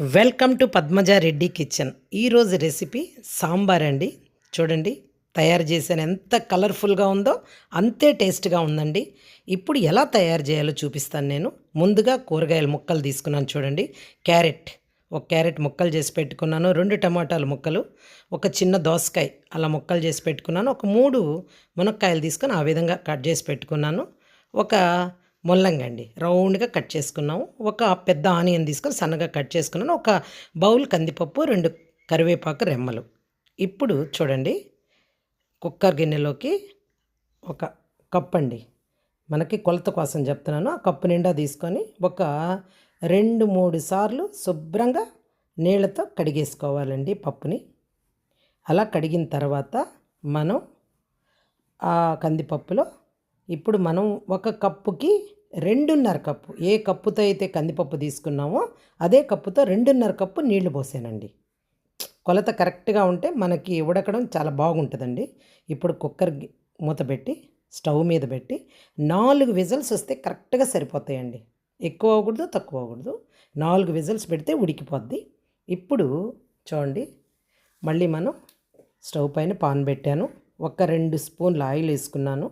Welcome to Padmaja Reddy kitchen. ఈరోజు recipe sambar అండి. చూడండి తయారు చేసాను ఎంత కలర్ఫుల్గా ఉందో అంతే టేస్ట్గా ఉందండి. ఇప్పుడు ఎలా తయారు చేయాలో చూపిస్తాను నేను. ముందుగా కూరగాయల ముక్కలు తీసుకున్నాను చూడండి. క్యారెట్ ఒక క్యారెట్ ముక్కలు చేసి పెట్టుకున్నాను. రెండు టమాటాలు ముక్కలు ఒక చిన్న దోసకాయ అలా ముక్కలు చేసి పెట్టుకున్నాను. ఒక మూడు మునక్కాయలు తీసుకొని ఆ విధంగా కట్ చేసి పెట్టుకున్నాను. ఒక ముల్లంగి అండి. రౌండ్గా కట్ చేసుకున్నాము. ఒక పెద్ద ఆనియన్ తీసుకొని సన్నగా కట్ చేసుకున్నాను. ఒక బౌల్ కందిపప్పు రెండు కరివేపాకు రెమ్మలు. ఇప్పుడు చూడండి కుక్కర్ గిన్నెలోకి ఒక కప్ అండి. మనకి కొలత కోసం చెప్తున్నాను. ఆ కప్పు నిండా తీసుకొని ఒక రెండు మూడు సార్లు శుభ్రంగా నీళ్ళతో కడిగేసుకోవాలండి పప్పుని. అలా కడిగిన తర్వాత మనం ఆ కందిపప్పులో ఇప్పుడు మనం ఒక కప్పుకి రెండున్నర కప్పు. ఏ కప్పుతో అయితే కందిపప్పు తీసుకున్నామో అదే కప్పుతో రెండున్నర కప్పు నీళ్ళు పోసానండి. కొలత కరెక్ట్గా ఉంటే మనకి ఉడకడం చాలా బాగుంటుందండి. ఇప్పుడు కుక్కర్ మూత పెట్టి స్టవ్ మీద పెట్టి నాలుగు విజిల్స్ వస్తే కరెక్ట్గా సరిపోతాయండి. ఎక్కువ అవ్వకూడదు తక్కువ అవ్వకూడదు. నాలుగు విజిల్స్ పెడితే ఉడికిపోద్ది. ఇప్పుడు చూడండి మళ్ళీ మనం స్టవ్ పైన పాన్ పెట్టాను. ఒక రెండు స్పూన్ల ఆయిల్ వేసుకున్నాను.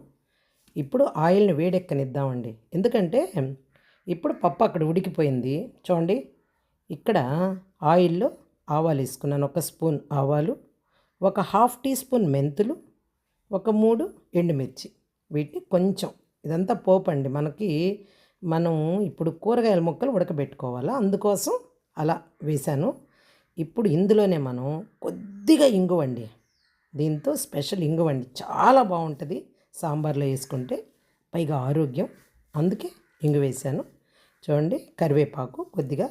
ఇప్పుడు ఆయిల్ని వేడెక్కనిద్దామండి. ఎందుకంటే ఇప్పుడు పప్పు అక్కడ ఉడికిపోయింది. చూడండి ఇక్కడ ఆయిల్లో ఆవాలు వేసుకున్నాను. ఒక స్పూన్ ఆవాలు ఒక హాఫ్ టీ స్పూన్ మెంతులు ఒక మూడు ఎండుమిర్చి. వీటిని కొంచెం ఇదంతా పోపు అండి. మనకి మనం ఇప్పుడు కూరగాయల ముక్కలు ఉడకబెట్టుకోవాలా? అందుకోసం అలా వేశాను. ఇప్పుడు ఇందులోనే మనం కొద్దిగా ఇంగువండి. దీంతో స్పెషల్ ఇంగువండి. చాలా బాగుంటుంది. సాంబార్లో వేసుకుంటే పైగా ఆరోగ్యం. అందుకే ఇంగు వేశాను. చూడండి కరివేపాకు కొద్దిగా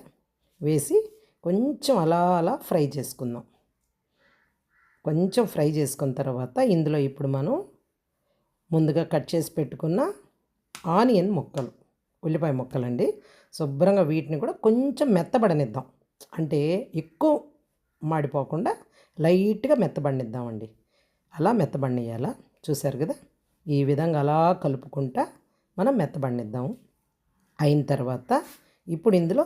వేసి కొంచెం అలా అలా ఫ్రై చేసుకుందాం. కొంచెం ఫ్రై చేసుకున్న తర్వాత ఇందులో ఇప్పుడు మనం ముందుగా కట్ చేసి పెట్టుకున్న ఆనియన్ ముక్కలు ఉల్లిపాయ ముక్కలండి. శుభ్రంగా వీటిని కూడా కొంచెం మెత్తబడనిద్దాం. అంటే ఎక్కువ మాడిపోకుండా లైట్గా మెత్తబడినిద్దామండి. అలా మెత్తబడినేయాలా చూశారు కదా? ఈ విధంగా అలా కలుపుకుంటా మనం మెత్తబండిద్దాం అయిన తర్వాత ఇప్పుడు ఇందులో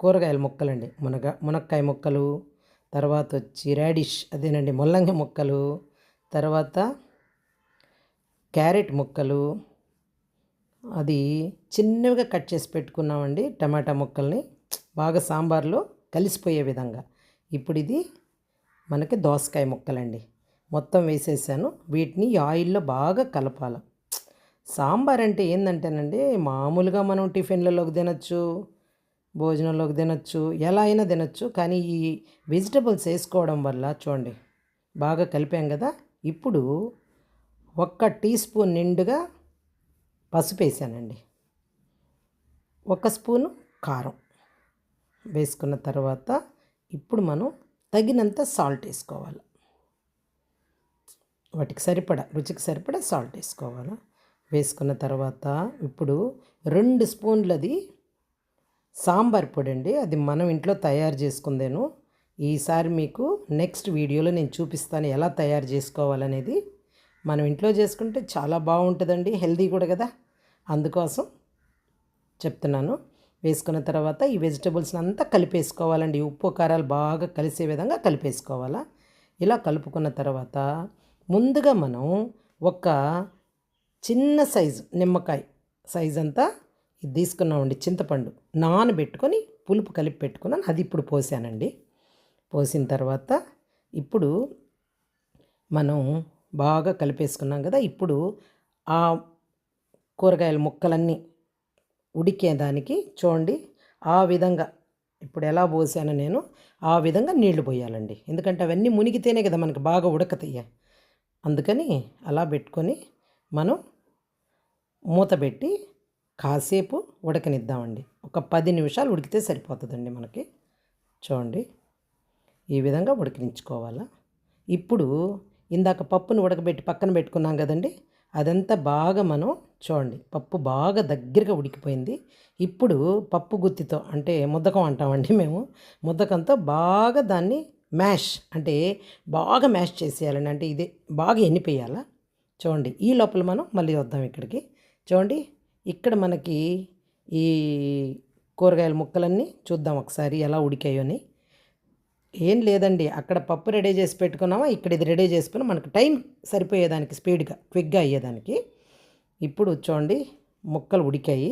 కూరగాయల ముక్కలండి. మునగ మునక్కాయ ముక్కలు తర్వాత వచ్చి రాడిష్ అదేనండి ముల్లంగి ముక్కలు తర్వాత క్యారెట్ ముక్కలు అది చిన్నవిగా కట్ చేసి పెట్టుకున్నామండి టమాటా ముక్కల్ని. బాగా సాంబార్లో కలిసిపోయే విధంగా. ఇప్పుడు ఇది మనకి దోసకాయ ముక్కలండి. మొత్తం వేసేసాను. వీటిని ఆయిల్లో బాగా కలపాలి. సాంబార్ అంటే ఏంటంటేనండి మామూలుగా మనం టిఫిన్లలోకి తినచ్చు భోజనంలోకి తినచ్చు ఎలా అయినా తినచ్చు కానీ ఈ వెజిటబుల్స్ వేసుకోవడం వల్ల చూడండి బాగా కలిపాం కదా. ఇప్పుడు ఒక్క టీ స్పూన్ నిండుగా పసుపు వేసానండి. ఒక స్పూను కారం వేసుకున్న తర్వాత ఇప్పుడు మనం తగినంత సాల్ట్ వేసుకోవాలి. వాటికి సరిపడా రుచికి సరిపడా సాల్ట్ వేసుకోవాలి. వేసుకున్న తర్వాత ఇప్పుడు రెండు స్పూన్లది సాంబార్ పొడి అండి. అది మనం ఇంట్లో తయారు చేసుకుందేను. ఈసారి మీకు నెక్స్ట్ వీడియోలో నేను చూపిస్తాను ఎలా తయారు చేసుకోవాలనేది. మనం ఇంట్లో చేసుకుంటే చాలా బాగుంటుందండి హెల్దీ కూడా కదా. అందుకోసం చెప్తున్నాను. వేసుకున్న తర్వాత ఈ వెజిటబుల్స్ని అంతా కలిపేసుకోవాలండి. ఉప్పు కారాలు బాగా కలిసే విధంగా కలిపేసుకోవాలా. ఇలా కలుపుకున్న తర్వాత ముందుగా మనం ఒక చిన్న సైజు నిమ్మకాయ సైజ్ అంతా ఇది తీసుకున్నామండి చింతపండు నానబెట్టుకొని పులుపు కలిపి పెట్టుకున్నాను. అది ఇప్పుడు పోసానండి. పోసిన తర్వాత ఇప్పుడు మనం బాగా కలిపేసుకున్నాం కదా ఇప్పుడు ఆ కూరగాయల ముక్కలన్నీ ఉడికేదానికి చూడండి ఆ విధంగా ఇప్పుడు ఎలా పోసానో నేను ఆ విధంగా నీళ్ళు పోయాలండి. ఎందుకంటే అవన్నీ మునిగితేనే కదా మనకి బాగా ఉడకతయ్యా అందుకని అలా పెట్టుకొని మనం మూత పెట్టి కాసేపు ఉడకనిద్దామండి. ఒక పది నిమిషాలు ఉడికితే సరిపోతుందండి మనకి. చూడండి ఈ విధంగా ఉడికించుకోవాలా? ఇప్పుడు ఇందాక పప్పును ఉడకబెట్టి పక్కన పెట్టుకున్నాం కదండి అదంతా బాగా మనం చూడండి పప్పు బాగా దగ్గరగా ఉడికిపోయింది. ఇప్పుడు పప్పు గుత్తితో అంటే ముద్దకం అంటామండి మేము ముద్దకంతో బాగా దాన్ని మ్యాష్ అంటే బాగా మ్యాష్ చేసేయాలండి. అంటే ఇదే బాగా ఎన్నిపోయాలా? చూడండి ఈ లోపల మనం మళ్ళీ వద్దాం ఇక్కడికి. చూడండి ఇక్కడ మనకి ఈ కూరగాయల ముక్కలన్నీ చూద్దాం ఒకసారి ఎలా ఉడికాయోని ఏం లేదండి అక్కడ పప్పు రెడీ చేసి పెట్టుకున్నామా? ఇక్కడ ఇది రెడీ చేసుకుని మనకు టైం సరిపోయేదానికి స్పీడ్గా క్విక్గా అయ్యేదానికి. ఇప్పుడు చూడండి ముక్కలు ఉడికాయి.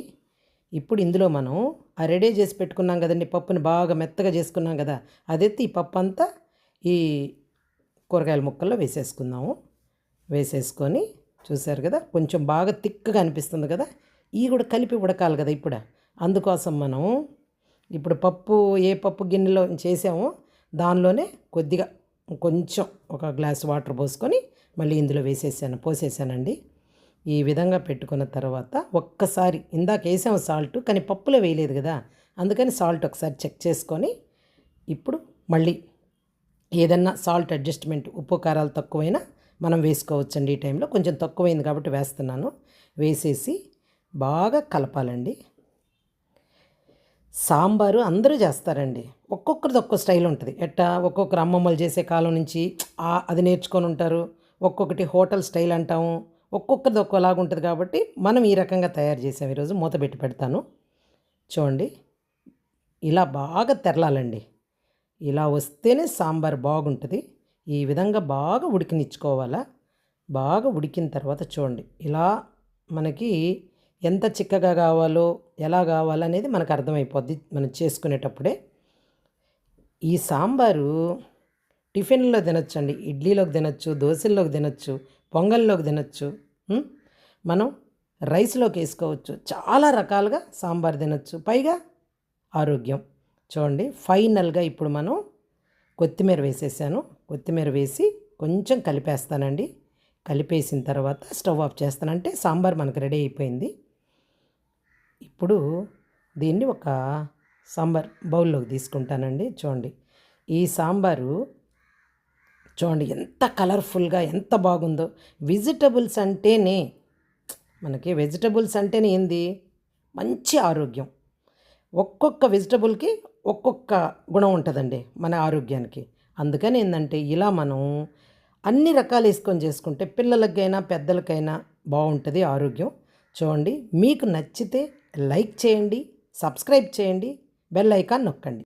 ఇప్పుడు ఇందులో మనం ఆ రెడీ చేసి పెట్టుకున్నాం కదండి పప్పుని బాగా మెత్తగా చేసుకున్నాం కదా అదెత్తి ఈ పప్పు అంతా ఈ కూరగాయల ముక్కల్లో వేసేసుకుందాము. వేసేసుకొని చూశారు కదా కొంచెం బాగా తిక్కగా అనిపిస్తుంది కదా ఇవి కూడా కలిపి ఉడకాలి కదా ఇప్పుడు. అందుకోసం మనం ఇప్పుడు పప్పు ఏ పప్పు గిన్నెలో చేసామో దానిలోనే కొద్దిగా కొంచెం ఒక గ్లాస్ వాటర్ పోసుకొని మళ్ళీ ఇందులో వేసేసాను పోసేసానండి. ఈ విధంగా పెట్టుకున్న తర్వాత ఒక్కసారి ఇందాక వేసాము సాల్ట్ కానీ పప్పులో వేయలేదు కదా. అందుకని సాల్ట్ ఒకసారి చెక్ చేసుకొని ఇప్పుడు మళ్ళీ ఏదన్నా సాల్ట్ అడ్జస్ట్మెంట్ ఉప్పు కారాలు తక్కువైనా మనం వేసుకోవచ్చండి ఈ టైంలో. కొంచెం తక్కువైంది కాబట్టి వేస్తున్నాను. వేసేసి బాగా కలపాలండి. సాంబారు అందరూ చేస్తారండి. ఒక్కొక్కరిది ఒక్కో స్టైల్ ఉంటుంది. ఎట్టా ఒక్కొక్కరు అమ్మమ్మలు చేసే కాలం నుంచి అది నేర్చుకొని ఉంటారు. ఒక్కొక్కటి హోటల్ స్టైల్ అంటాము. ఒక్కొక్కరిది ఒక్కోలాగా ఉంటుంది కాబట్టి మనం ఈ రకంగా తయారు చేసాం. ఈరోజు మూత పెట్టి పెడతాను. చూడండి ఇలా బాగా తెరలాలండి. ఇలా వస్తేనే సాంబార్ బాగుంటుంది. ఈ విధంగా బాగా ఉడికినిచ్చుకోవాలా? బాగా ఉడికిన తర్వాత చూడండి ఇలా మనకి ఎంత చిక్కగా కావాలో ఎలా కావాలనేది మనకు అర్థమైపోద్ది. మనం చేసుకునేటప్పుడే ఈ సాంబారు టిఫిన్లో తినొచ్చండి. ఇడ్లీలోకి తినొచ్చు దోశల్లోకి తినొచ్చు పొంగల్లోకి తినొచ్చు మనం రైస్లోకి వేసుకోవచ్చు. చాలా రకాలుగా సాంబార్ తినొచ్చు. పైగా ఆరోగ్యం. చూడండి ఫైనల్గా ఇప్పుడు మనం కొత్తిమీర వేసేసాను. కొత్తిమీర వేసి కొంచెం కలిపేస్తానండి. కలిపేసిన తర్వాత స్టవ్ ఆఫ్ చేస్తానంటే సాంబార్ మనకు రెడీ అయిపోయింది. ఇప్పుడు దీన్ని ఒక సాంబార్ బౌల్లోకి తీసుకుంటానండి. చూడండి ఈ సాంబారు చూడండి ఎంత కలర్ఫుల్గా ఎంత బాగుందో. వెజిటబుల్స్ అంటేనే మనకి వెజిటబుల్స్ అంటేనే ఏంది? మంచి ఆరోగ్యం. ఒక్కొక్క వెజిటబుల్కి ఒక్కొక్క గుణం ఉంటుందండి మన ఆరోగ్యానికి. అందుకని ఏంటంటే ఇలా మనం అన్ని రకాలు వేసుకొని చేసుకుంటే పిల్లలకైనా పెద్దలకైనా బాగుంటుంది ఆరోగ్యం. చూడండి మీకు నచ్చితే లైక్ చేయండి సబ్స్క్రైబ్ చేయండి బెల్ ఐకాన్ నొక్కండి.